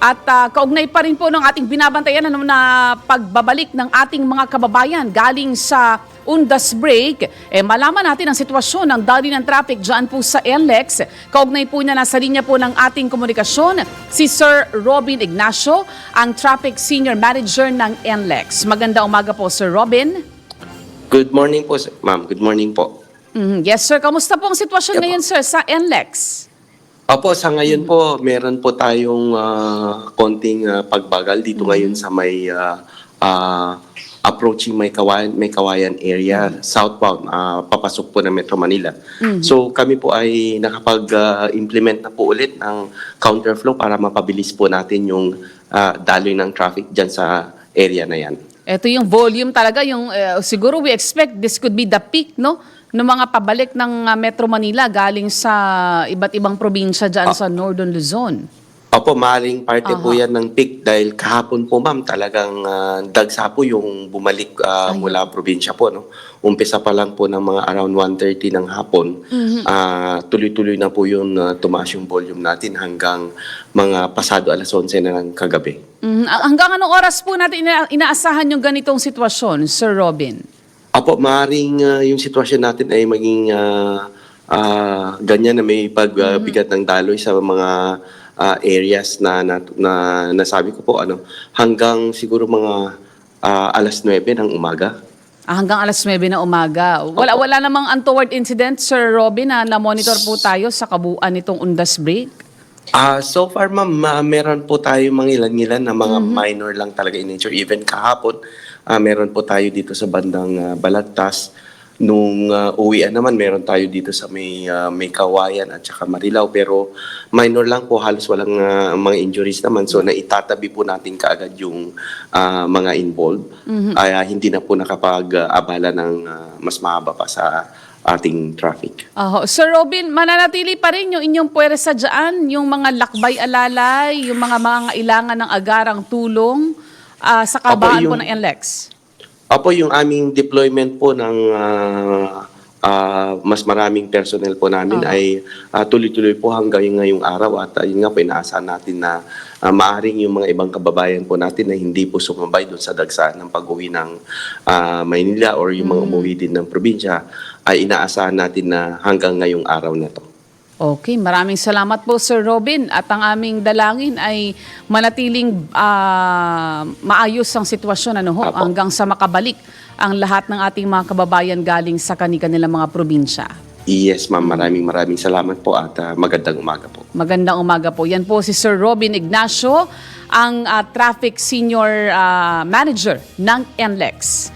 At ah, kaugnay pa rin po ng ating binabantayan ano, na pagbabalik ng ating mga kababayan galing sa Undas Break, eh, malaman natin ang sitwasyon ng dali ng traffic dyan po sa NLEX. Kaugnay po niya, nasa linya po ng ating komunikasyon, si Sir Robin Ignacio, ang Traffic Senior Manager ng NLEX. Maganda umaga po, Sir Robin. Good morning po, ma'am. Good morning po. Mhm. Yes, sir. Kamusta po ang sitwasyon Yep. ngayon, sir, sa NLEX? Opo, sa ngayon po, meron po tayong ah, konting ah, pagbagal dito ngayon sa may ah, ah, approaching may kawayan, may kawayan area, southbound, ah, papasok po ng Metro Manila. So kami po ay nakapag-implement na po ulit ng counterflow para mapabilis po natin yung ah, daloy ng traffic dyan sa area na yan. Ito yung volume talaga, yung eh, siguro we expect this could be the peak, no? Ng mga pabalik ng ah, Metro Manila galing sa iba't ibang probinsya dyan sa Northern Luzon. Opo, maaaring parte po Aha. yan ng peak dahil kahapon po ma'am talagang ah, dagsa po yung bumalik ah, mula probinsya po. No? Umpisa pa lang po ng mga around 1.30 ng hapon. ah, tuloy-tuloy na po yung ah, tumaas yung volume natin hanggang mga pasado alas 11 na ng kagabi. Mhm. Ah, Hanggang anong oras po natin ina- inaasahan yung ganitong sitwasyon, Sir Robin? Opo, maaaring ah, yung sitwasyon natin ay maging ah, ah, ganyan na may pagbigat ng daloy sa mga ah, areas na, na, na nasabi ko po ano hanggang siguro mga ah, alas 9 ng umaga. Ah, hanggang alas 9 na umaga. Wala, Opo. wala namang untoward incident, Sir Robin, na na-monitor po tayo sa kabuuan nitong Undas Break? Ah, so far ma'am, ah, meron po tayo mga ilan-ilan na mga minor lang talaga in nature. Even kahapon, ah, meron po tayo dito sa bandang ah, Balagtas. Nung ah, uwian naman, meron tayo dito sa may, ah, may Kawayan at saka Marilao. Pero minor lang po, halos walang ah, mga injuries naman. So naitatabi po natin kaagad yung ah, mga involved. Ay, ah, hindi na po nakapag-abala ng ah, mas mahaba pa sa ating traffic. Aho. Sir Robin, mananatili pa rin yung inyong puwersa dyan, yung mga lakbay alalay, yung mga mga ilangan ng agarang tulong ah, sa kabaan po yung- ng NLEX. Opo, yung aming deployment po ng ah, ah, mas maraming personnel po namin Oo. ay ah, tuloy-tuloy po hanggang ngayong araw at ah, yun nga po inaasahan natin na ah, maaring yung mga ibang kababayan po natin na hindi po sumabay doon sa dagsaan ng pag-uwi ng ah, Maynila or yung mga umuwi din ng probinsya ay inaasahan natin na hanggang ngayong araw na to. Okay, maraming salamat po Sir Robin at ang aming dalangin ay manatiling ah, maayos ang sitwasyon ano ho Apo. hanggang sa makabalik ang lahat ng ating mga kababayan galing sa kanilang mga probinsya. Yes, ma'am. Maraming maraming salamat po at ah, magandang umaga po. Magandang umaga po. Yan po si Sir Robin Ignacio, ang ah, Traffic Senior ah, Manager ng NLEX.